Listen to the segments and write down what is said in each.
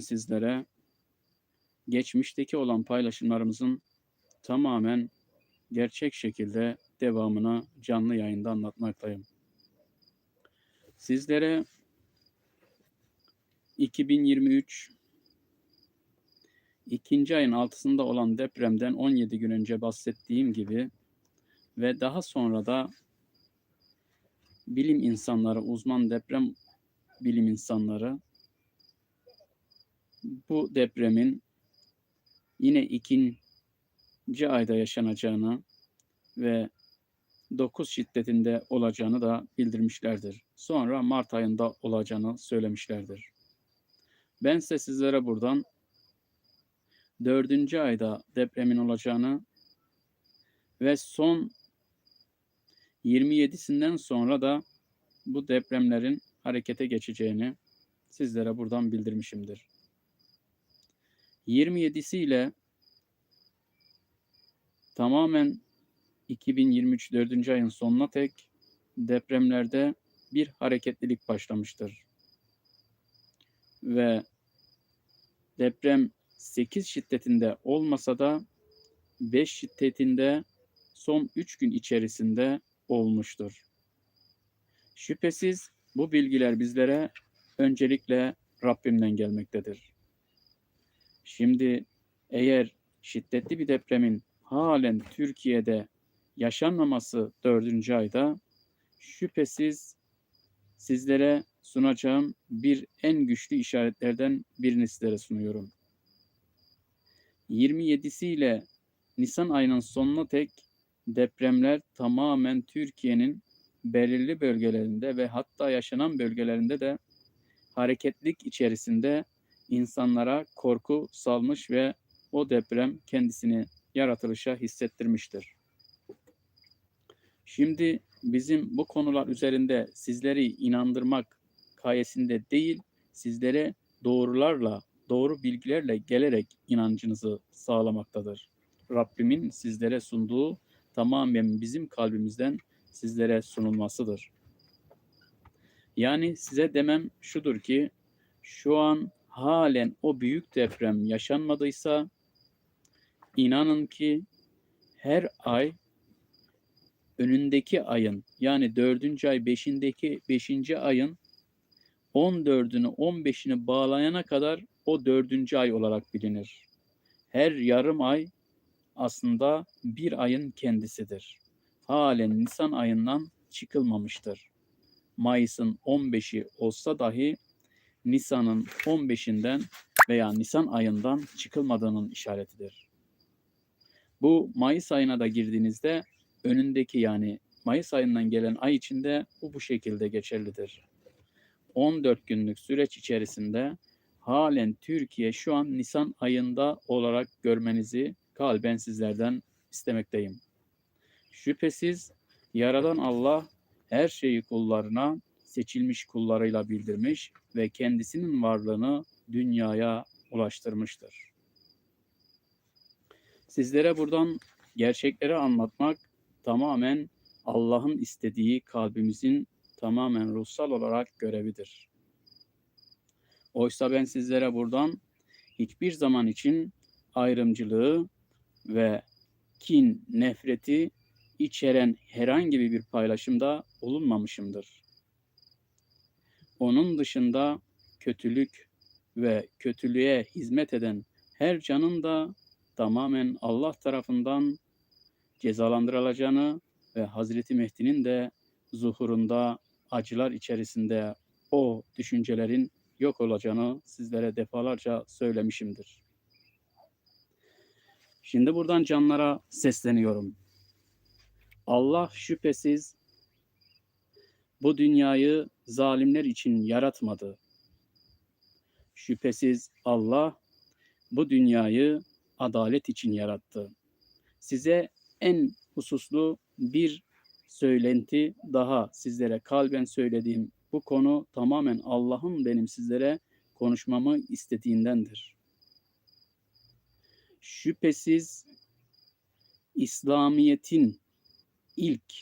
sizlere geçmişteki olan paylaşımlarımızın tamamen gerçek şekilde devamını canlı yayında anlatmaktayım. Sizlere 2023 ikinci ayın altısında olan depremden 17 gün önce bahsettiğim gibi ve daha sonra da bilim insanları, uzman deprem bilim insanları bu depremin yine ikinci ayda yaşanacağını ve 9 şiddetinde olacağını da bildirmişlerdir. Sonra Mart ayında olacağını söylemişlerdir. Ben ise sizlere buradan 4. ayda depremin olacağını ve son 27'sinden sonra da bu depremlerin harekete geçeceğini sizlere buradan bildirmişimdir. 27'siyle tamamen 2023 4. ayın sonuna tek depremlerde bir hareketlilik başlamıştır. Ve deprem 8 şiddetinde olmasa da 5 şiddetinde son 3 gün içerisinde olmuştur. Şüphesiz bu bilgiler bizlere öncelikle Rabbimden gelmektedir. Şimdi eğer şiddetli bir depremin halen Türkiye'de yaşanmaması dördüncü ayda şüphesiz sizlere sunacağım bir en güçlü işaretlerden birini sizlere sunuyorum. 27'siyle Nisan ayının sonuna tek depremler tamamen Türkiye'nin belirli bölgelerinde ve hatta yaşanan bölgelerinde de hareketlik içerisinde insanlara korku salmış ve o deprem kendisini yaratılışa hissettirmiştir. Şimdi bizim bu konular üzerinde sizleri inandırmak kayesinde değil, sizlere doğrularla, doğru bilgilerle gelerek inancınızı sağlamaktadır. Rabbimin sizlere sunduğu tamamen bizim kalbimizden sizlere sunulmasıdır. Yani size demem şudur ki şu an halen o büyük deprem yaşanmadıysa inanın ki her ay önündeki ayın yani dördüncü ay beşindeki beşinci ayın 14'ünü 15'ini bağlayana kadar o dördüncü ay olarak bilinir. Her yarım ay aslında bir ayın kendisidir. Halen Nisan ayından çıkılmamıştır. Mayıs'ın 15'i olsa dahi Nisan'ın 15'inden veya Nisan ayından çıkılmadığının işaretidir. Bu Mayıs ayına da girdiğinizde önündeki yani Mayıs ayından gelen ay içinde bu bu şekilde geçerlidir. 14 günlük süreç içerisinde halen Türkiye şu an Nisan ayında olarak görmenizi kalben sizlerden istemekteyim. Şüphesiz Yaradan Allah her şeyi kullarına seçilmiş kullarıyla bildirmiş ve kendisinin varlığını dünyaya ulaştırmıştır. Sizlere buradan gerçekleri anlatmak tamamen Allah'ın istediği kalbimizin tamamen ruhsal olarak görevidir. Oysa ben sizlere buradan hiçbir zaman için ayrımcılığı ve kin, nefreti içeren herhangi bir paylaşımda bulunmamışımdır. Onun dışında kötülük ve kötülüğe hizmet eden her canın da tamamen Allah tarafından cezalandırılacağını ve Hazreti Mehdi'nin de zuhurunda acılar içerisinde o düşüncelerin yok olacağını sizlere defalarca söylemişimdir. Şimdi buradan canlara sesleniyorum. Allah şüphesiz bu dünyayı zalimler için yaratmadı. Şüphesiz Allah bu dünyayı adalet için yarattı. Size en hususlu bir söylenti daha sizlere kalben söylediğim bu konu tamamen Allah'ın benim sizlere konuşmamı istediğindendir. Şüphesiz İslamiyet'in ilk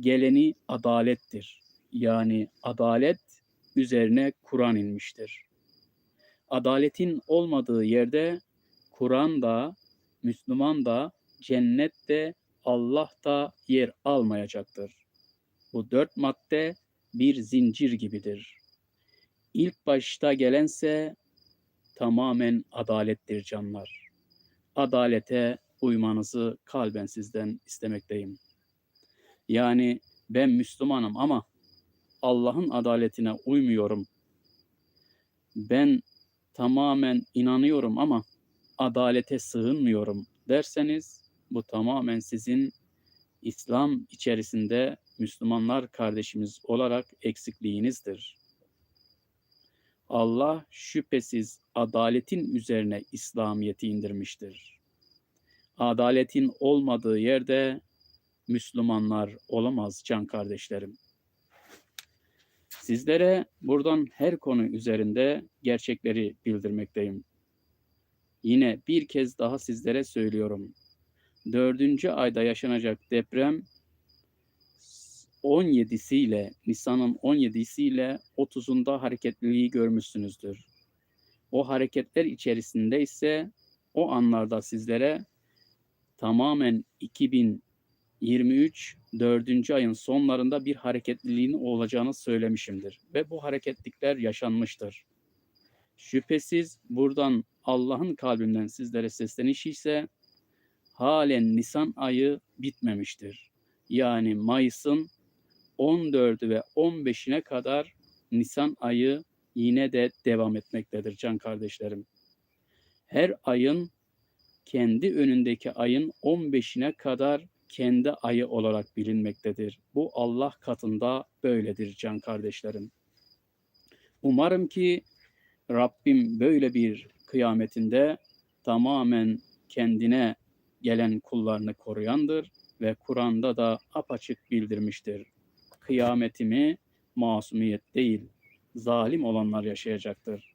geleni adalettir. Yani adalet üzerine Kur'an inmiştir. Adaletin olmadığı yerde Kur'an da, Müslüman da, cennet de, Allah da yer almayacaktır. Bu dört madde bir zincir gibidir. İlk başta gelense tamamen adalettir canlar. Adalete uymanızı kalben sizden istemekteyim. Yani ben Müslümanım ama Allah'ın adaletine uymuyorum. Ben tamamen inanıyorum ama adalete sığınmıyorum derseniz bu tamamen sizin İslam içerisinde Müslümanlar kardeşimiz olarak eksikliğinizdir. Allah şüphesiz adaletin üzerine İslamiyeti indirmiştir. Adaletin olmadığı yerde Müslümanlar olamaz can kardeşlerim. Sizlere buradan her konu üzerinde gerçekleri bildirmekteyim. Yine bir kez daha sizlere söylüyorum. Dördüncü ayda yaşanacak deprem 17'siyle, Nisan'ın 17'siyle 30'unda hareketliliği görmüşsünüzdür. O hareketler içerisinde ise o anlarda sizlere tamamen 2023 4. ayın sonlarında bir hareketliliğin olacağını söylemişimdir ve bu hareketlikler yaşanmıştır. Şüphesiz buradan Allah'ın kalbinden sizlere sesleniş ise halen Nisan ayı bitmemiştir. Yani Mayıs'ın 14'ü ve 15'ine kadar Nisan ayı yine de devam etmektedir can kardeşlerim. Her ayın kendi önündeki ayın 15'ine kadar kendi ayı olarak bilinmektedir. Bu Allah katında böyledir can kardeşlerim. Umarım ki Rabbim böyle bir kıyametinde tamamen kendine gelen kullarını koruyandır ve Kur'an'da da apaçık bildirmiştir. Kıyametimi masumiyet değil, zalim olanlar yaşayacaktır.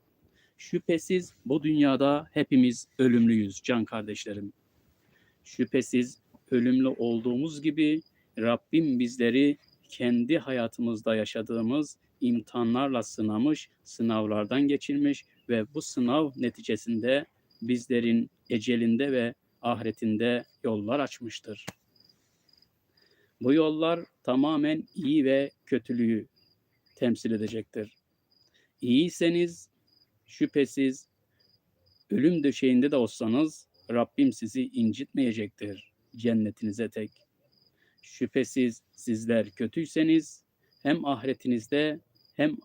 Şüphesiz bu dünyada hepimiz ölümlüyüz can kardeşlerim. Şüphesiz ölümlü olduğumuz gibi Rabbim bizleri kendi hayatımızda yaşadığımız imtihanlarla sınamış, sınavlardan geçirmiş ve bu sınav neticesinde bizlerin ecelinde ve ahiretinde yollar açmıştır. Bu yollar tamamen iyi ve kötülüğü temsil edecektir. İyiyseniz şüphesiz ölüm döşeğinde de olsanız Rabbim sizi incitmeyecektir cennetinize tek. Şüphesiz sizler kötüyseniz hem ahiretinizde hem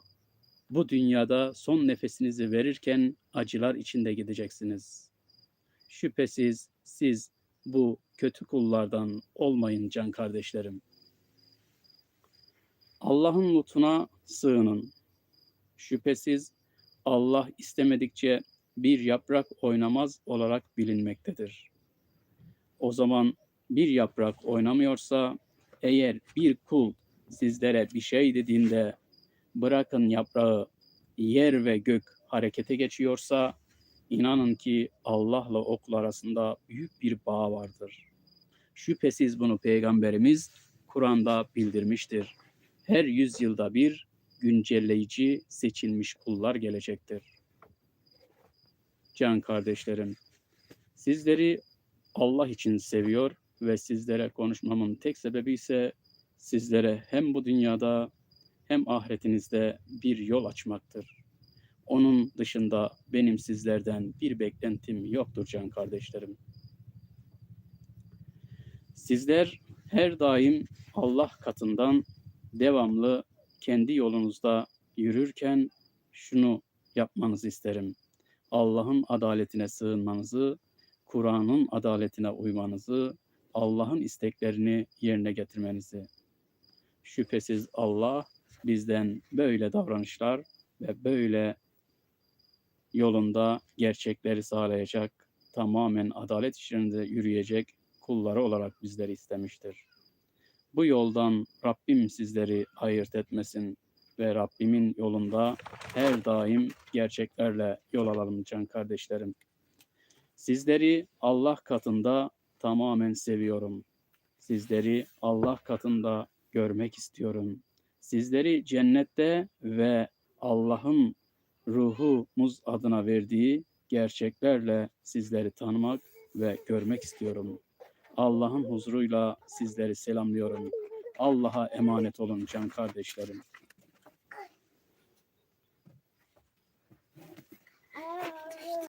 bu dünyada son nefesinizi verirken acılar içinde gideceksiniz. Şüphesiz siz bu kötü kullardan olmayın can kardeşlerim. Allah'ın lütfuna sığının. Şüphesiz Allah istemedikçe bir yaprak oynamaz olarak bilinmektedir. O zaman bir yaprak oynamıyorsa eğer bir kul sizlere bir şey dediğinde bırakın yaprağı yer ve gök harekete geçiyorsa inanın ki Allah'la okul arasında büyük bir bağ vardır. Şüphesiz bunu peygamberimiz Kur'an'da bildirmiştir. Her yüzyılda bir güncelleyici seçilmiş kullar gelecektir. Can kardeşlerim, sizleri Allah için seviyor ve sizlere konuşmamın tek sebebi ise sizlere hem bu dünyada hem ahiretinizde bir yol açmaktır. Onun dışında benim sizlerden bir beklentim yoktur can kardeşlerim. Sizler her daim Allah katından devamlı kendi yolunuzda yürürken şunu yapmanızı isterim. Allah'ın adaletine sığınmanızı, Kur'an'ın adaletine uymanızı, Allah'ın isteklerini yerine getirmenizi. Şüphesiz Allah bizden böyle davranışlar ve böyle yolunda gerçekleri sağlayacak, tamamen adalet içerisinde yürüyecek kulları olarak bizleri istemiştir. Bu yoldan Rabbim sizleri ayırt etmesin ve Rabbimin yolunda her daim gerçeklerle yol alalım can kardeşlerim. Sizleri Allah katında tamamen seviyorum. Sizleri Allah katında görmek istiyorum. Sizleri cennette ve Allah'ın ruhumuz adına verdiği gerçeklerle sizleri tanımak ve görmek istiyorum. Allah'ın huzuruyla sizleri selamlıyorum. Allah'a emanet olun can kardeşlerim.